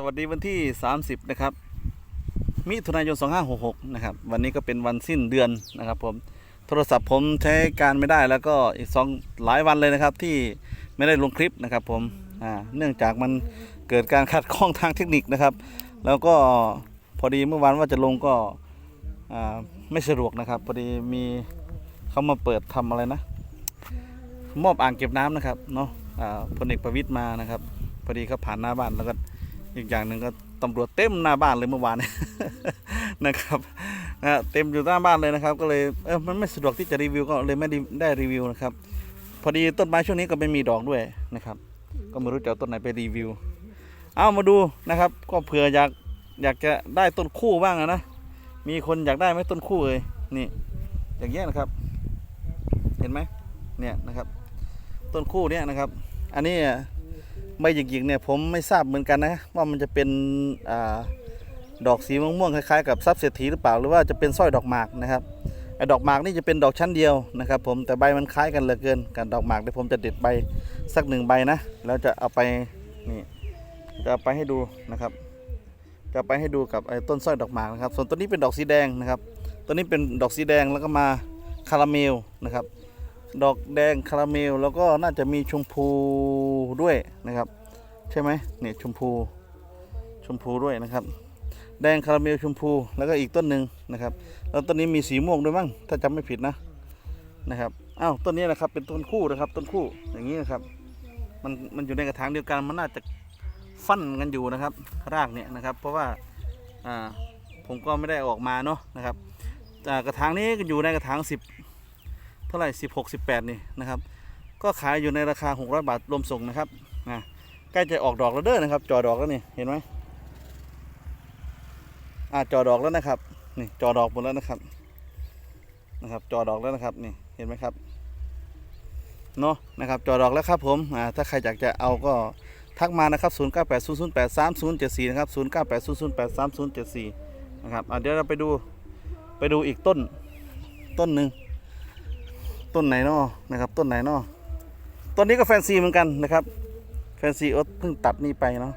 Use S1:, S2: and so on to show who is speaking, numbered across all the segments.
S1: สวัสดีวันที่ 30 นะครับ มิถุนายน 2566 นะครับ วันนี้ก็เป็นวันสิ้นเดือนนะครับผม โทรศัพท์ผมใช้การไม่ได้แล้วก็อีกสองหลายวันเลยนะครับที่ไม่ได้ลงคลิปนะครับผม อ่า เนื่องจากมันเกิดการขัดข้องทางเทคนิคนะครับ แล้วก็พอดีเมื่อวานว่าจะลงก็ อ่า ไม่สะดวกนะครับ พอดีมีเขามาเปิดทำอะไรนะ มอบอ่างเก็บน้ำนะครับ เนาะ อ่า พลเอกประวิตยมานะครับ พอดีเขาผ่านหน้าบ้านแล้วก็ อีกอย่างหนึ่งก็ตำรวจเต็มหน้าบ้านเลยเมื่อวานนะครับนะเต็มอยู่หน้าบ้านเลยนะครับ ก็เลยเออมันไม่สะดวกที่จะรีวิวก็เลยไม่ได้รีวิวนะครับ พอดีต้นไม้ช่วงนี้ก็ไม่มีดอกด้วยนะครับ ก็ไม่รู้จะเอาต้นไหนไปรีวิว เอามาดูนะครับ ก็เผื่ออยากอยากจะได้ต้นคู่บ้างนะมีคนอยากได้ไหมต้นคู่เลยนี่ อย่างเงี้ยนะครับ เห็นไหมเนี่ยนะครับ ต้นคู่เนี่ยนะครับ อันนี้ ใบหยิกๆเนี่ยผมไม่ทราบเหมือนกันนะว่ามันจะเป็นอดอกสีม่วงๆคล้ายๆกับทรัพย์เศรษฐีหรือเปล่าหรือว่าจะเป็นสร้อยดอกหมากนะครับไอ้ดอกหมากนี่จะเป็นดอกชั้นเดียวนะครับผมแต่ใบมันคล้ายกันเหลือเกินกับดอกหมากเดี๋ยวผมจะเด็ดใบสักหนึ่งใบนะแล้วจะเอาไปนี่จะไปให้ดูนะครับ จะไปให้ดูกับไอ้ต้นสร้อยดอกหมากนะครับ ส่วนต้นนี้เป็นดอกสีแดงนะครับต้นนี้เป็นดอกสีแดงแล้วก็มาคาราเมลนะครับ ดอกแดงคาราเมล แล้วก็น่าจะมีชมพูด้วยนะครับ ใช่ไหมเนี่ยชมพูชมพูด้วยนะครับ แดงคาราเมลชมพูแล้วก็อีกต้นหนึ่งนะครับ แล้วต้นนี้มีสีม่วงด้วยมั้งถ้าจำไม่ผิดนะนะครับอ้าวต้นนี้นะครับเป็นต้นคู่นะครับ ต้นคู่อย่างนี้นะครับ มันมันอยู่ในกระถางเดียวกันมันน่าจะฟั่นกันอยู่นะครับ รากเนี่ยนะครับ เพราะว่าอ่าผมก็ไม่ได้ออกมาเนาะนะครับกระถางนี้อยู่ในกระถางสิบ เท่าไหร่สิบหกสิบแปดนี่นะครับ ก็ขายอยู่ในราคาหกร้อยบาทรวมส่งนะครับนะใกล้จะออกดอกแล้วเด้อนะครับ จอดอกแล้วนี่เห็นไหมอ่าจอดอกแล้วนะครับนี่จอดอกหมดแล้วนะครับนะครับ จอดอกแล้วนะครับนี่เห็นไหมครับเนาะนะครับจอดอกแล้วครับผมอ่าถ้าใครอยากจะเอาก็ทักมานะครับ 0 9 8 0 0 8 3 0 7 4 นะครับ 0 9 8 0 0 8 3 0 7 4 นะครับอ่าเดี๋ยวเราไปดู ไปดูอีกต้น ต้นหนึ่ง ต้นไหนนาะนะครับต้นไหนนาะต้นนี้ก็แฟนซีเหมือนกันนะครับ แฟนซีโอ๊ตเพิ่งตัดนี่ไปเนาะ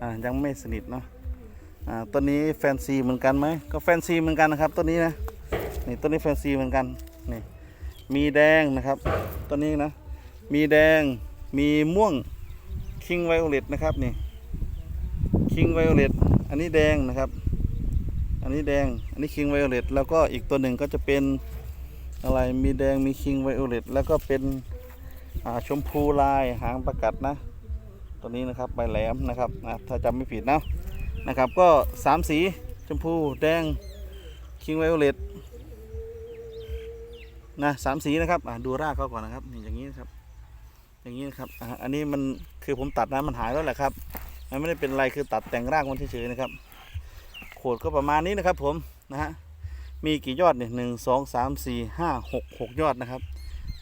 S1: อ่ายังไม่สนิทเนาะอ่าต้นนี้แฟนซีเหมือนกันไหมก็แฟนซีเหมือนกันนะครับต้นนี้นะนี่ต้นนี้แฟนซีเหมือนกันนี่มีแดงนะครับต้นนี้นะ มีแดงมีม่วงคิงไวโอเลตนะครับนี่คิงไวโอเลตอันนี้แดงนะครับ อันนี้แดงอันนี้คิงไวโอเลตแล้วก็อีกตัวหนึ่งก็จะเป็น อะไรมีแดงมีคิงไวโอเลตแล้วก็เป็นชมพูลายหางประกัดนะ ตัวนี้นะครับใบแหลมนะครับนะถ้าจำไม่ผิดนะนะครับ ก็สามสีชมพูแดงคิงไวโอเลตนะสามสีนะครับดูรากเขาก่อนนะครับอย่างนี้นะครับ อย่างนี้นะครับอันนี้มันคือผมตัดนะมันหายแล้วแหละครับมันไม่ได้เป็นอะไรคือตัดแต่งรากมันเฉยๆนะครับ โขดก็ประมาณนี้นะครับผมนะฮะ มีกี่ยอดเนี่ยหนึ่งสองสามสี่ห้าหกหกยอดนะครับ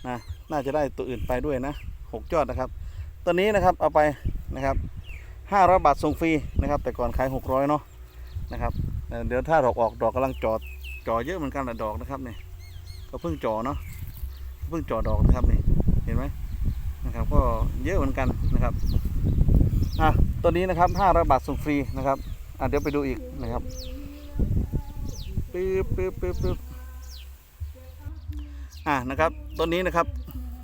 S1: นะน่าจะได้ตัวอื่นไปด้วยนะหกยอดนะครับ ตัวนี้นะครับเอาไปนะครับห้าร้อยบาทส่งฟรีนะครับ แต่ก่อนขายหกร้อยเนาะนะครับเดี๋ยวถ้าดอกออกดอกกำลังจอดจอเยอะเหมือนกันแหละดอกนะครับเนี่ยก็เพิ่งจอเนาะเพิ่งจอดอกนะครับนี่เห็นไหมนะครับ ก็เยอะเหมือนกันนะครับอะตัวนี้นะครับห้าร้อยบาทส่งฟรีนะครับอะเดี๋ยวไปดูอีกนะครับ ปึ๊บปึ๊บปึ๊บปึ๊บอ่านะครับต้นนี้นะครับ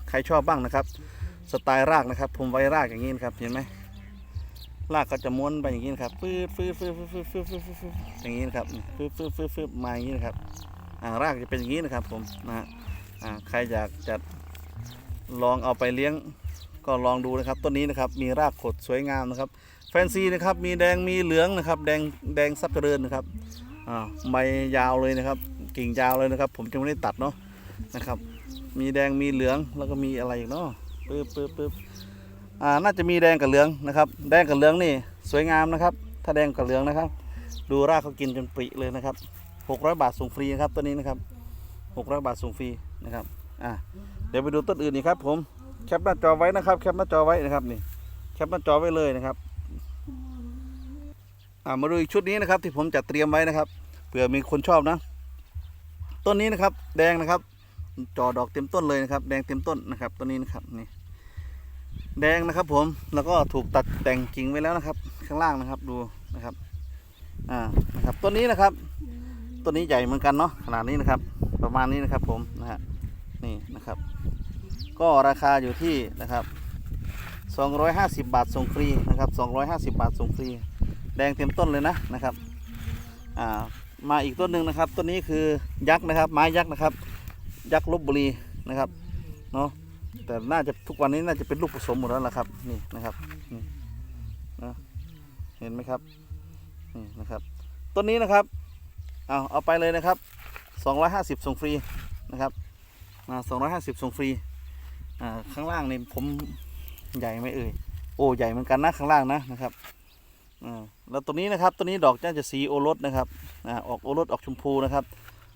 S1: ใครชอบบ้างนะครับ สไตล์รากนะครับ ผมไว้รากอย่างนี้นะครับ เห็นไหมรากก็จะม้วนไปอย่างนี้นะครับปึ๊บปึ๊บปึ๊บปึ๊บปึ๊บปึ๊บปึ๊บอย่างนี้นะครับปึ๊บปึ๊บปึ๊บปึ๊บมาอย่างนี้นะครับอ่ารากจะเป็นอย่างนี้นะครับ ผมนะฮะอ่าใครอยากจะลองเอาไปเลี้ยงก็ลองดูนะครับต้นนี้นะครับมีรากขดสวยงามนะครับ แฟนซีนะครับมีแดงมีเหลืองนะครับ แดงแดงซับเจริญนะครับ อ่าใบยาวเลยนะครับ กิ่งยาวเลยนะครับ ผมจะไม่ได้ตัดเนาะนะครับ มีแดงมีเหลืองแล้วก็มีอะไรอีกเนาะปึ๊บปึ๊บปึ๊บอ่าน่าจะมีแดงกับเหลืองนะครับ แดงกับเหลืองนี่สวยงามนะครับ ถ้าแดงกับเหลืองนะครับ ดูรากเขากินจนปริเลยนะครับ600 บาทส่งฟรีนะครับตัวนี้นะครับ600บาทส่งฟรีนะครับอ่าเดี๋ยวไปดูต้นอื่นอีกครับ ผมแคปหน้าจอไว้นะครับ แคปหน้าจอไว้นะครับนี่แคปหน้าจอไว้เลยนะครับ มาดูอีกชุดนี้นะครับ ที่ผมจัดเตรียมไว้นะครับเผื่อมีคนชอบนะ ต้นนี้นะครับ แดงนะครับจอดอกเต็มต้นเลยนะครับ แดงเต็มต้นนะครับต้นนี้นะครับนี่แดงนะครับผมแล้วก็ถูกตัดแต่งกิ่งไว้แล้วนะครับ ข้างล่างนะครับดูนะครับอ่านะครับต้นนี้นะครับต้นนี้ใหญ่เหมือนกันเนาะขนาดนี้นะครับ ประมาณนี้นะครับผมนะฮะนี่นะครับ ก็ราคาอยู่ที่นะครับ 250 บาทส่งฟรีนะครับ 250 บาทส่งฟรี แดงเต็มต้นเลยนะนะครับอ่ามาอีกต้นหนึ่งนะครับต้นนี้คือยักษ์นะครับ ไม้ยักษ์นะครับ ยักษ์ลบบุรีนะครับเนาะแต่น่าจะทุกวันนี้น่าจะเป็นลูกผสมหมดแล้วล่ะครับนี่นะครับนี่นะเห็นไหมครับนี่นะครับต้นนี้นะครับเอาเอาไปเลยนะครับ250ส่งฟรีนะครับอ่า250ส่งฟรีอ่าข้างล่างนี่ผมใหญ่ไหมเอ่ยโอ้ใหญ่เหมือนกันนะข้างล่างนะนะครับ แล้วตัวนี้นะครับตัวนี้ดอกน่าจะสีโอรสนะครับอออกโอรสออกชมพูนะครับ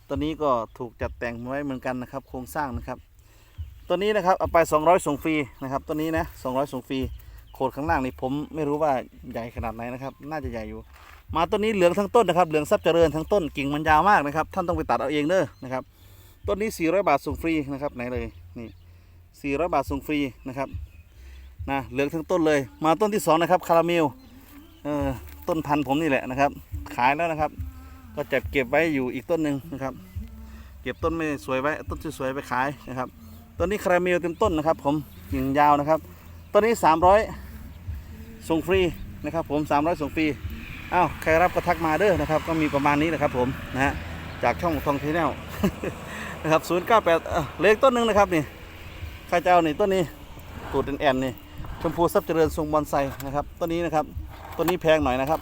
S1: ตัวนี้ก็ถูกจัดแต่งไว้เหมือนกันนะครับ โครงสร้างนะครับ ตัวนี้นะครับเอาไป 200 ส่งฟรีนะครับ ตัวนี้นะ200 ส่งฟรีโคดข้างล่างนี่ผมไม่รู้ว่าใหญ่ขนาดไหนนะครับ น่าจะใหญ่อยู่ มาต้นนี้เหลืองทั้งต้นนะครับ เหลืองทรัพย์เจริญทั้งต้นกิ่งมันยาวมากนะครับ ท่านต้องไปตัดเอาเองเด้อนะครับต้นนี้ 400 บาทส่งฟรีนะครับไหนเลยนี่400 บาทส่งฟรีนะครับนะเหลืองทั้งต้นเลย มาต้นที่สองนะครับคาราเมล เออต้นพันธุ์ผมนี่แหละนะครับ ขายแล้วนะครับ ก็จะเก็บไว้อยู่อีกต้นหนึ่งนะครับ เก็บต้นไม่สวยไว้ ต้นสวยๆไปขายนะครับต้นนี้คาราเมลเต็มต้นนะครับ ผมกิ่งยาวนะครับต้นนี้ 300 ส่งฟรีนะครับ ผม 300 ส่งฟรีอ้าวใครรับก็ทักมาเด้อนะครับ ก็มีประมาณนี้นะครับ ผมนะฮะจากช่องทองทีแนลนะครับ098เอ่อเล็กต้นหนึ่งนะครับนี่ใครจะเอานี่ต้นนี้ตูดแอนๆนี่ชมพูทรัพย์เจริญทรงบอนไซนะครับต้นนี้นะครับ ต้นนี้แพงหน่อยนะครับ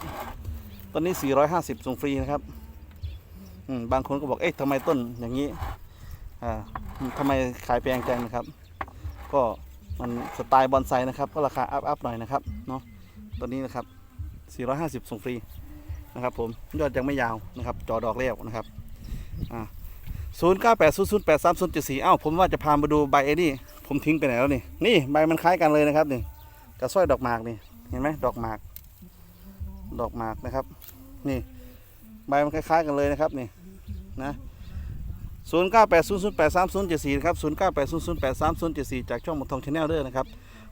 S1: ต้นนี้ 450ส่งฟรีนะครับบางคนก็บอก เอ๊ะทำไมต้นอย่างนี้อ่าทำไมขายแพงจังนะครับ ก็มันสไตล์บอนไซนะครับ ก็ราคาอัพอัพหน่อยนะครับเนาะตัวนี้นะครับ 450ส่งฟรีนะครับผมยอดยังไม่ยาวนะครับ จอดอกเรียวนะครับอ่า0 9 8 0 0 8 3 0 7 4อ้าผมว่าจะพามาดูใบไอ้นี่ผมทิ้งไปไหนแล้วนี่นี่ใบมันคล้ายกันเลยนะครับนี่กระสร้อยดอกหมากนี่เห็นไหมดอกหมาก ดอกหมากนะครับ นี่ใบมันคล้ายๆกันเลยนะครับนี่นะ0 9 8 0 0 8 3 0 7 4นะครับ0 9 8 0 0 8 3 0 7 4จากช่องหมดทองชาแนลเด้อนะครับ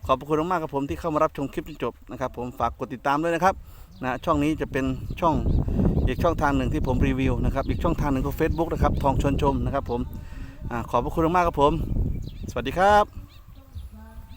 S1: ขอบคุณมากๆครับผมที่เข้ามารับชมคลิปจนจบนะครับผมฝากกดติดตามด้วยนะครับนะช่องนี้จะเป็นช่องอีกช่องทางหนึ่งที่ผมรีวิวนะครับอีกช่องทางหนึ่งก็ Facebook นะครับทองชวนชมนะครับผมอาขอบพระคุณมากๆครับผม สวัสดีครับ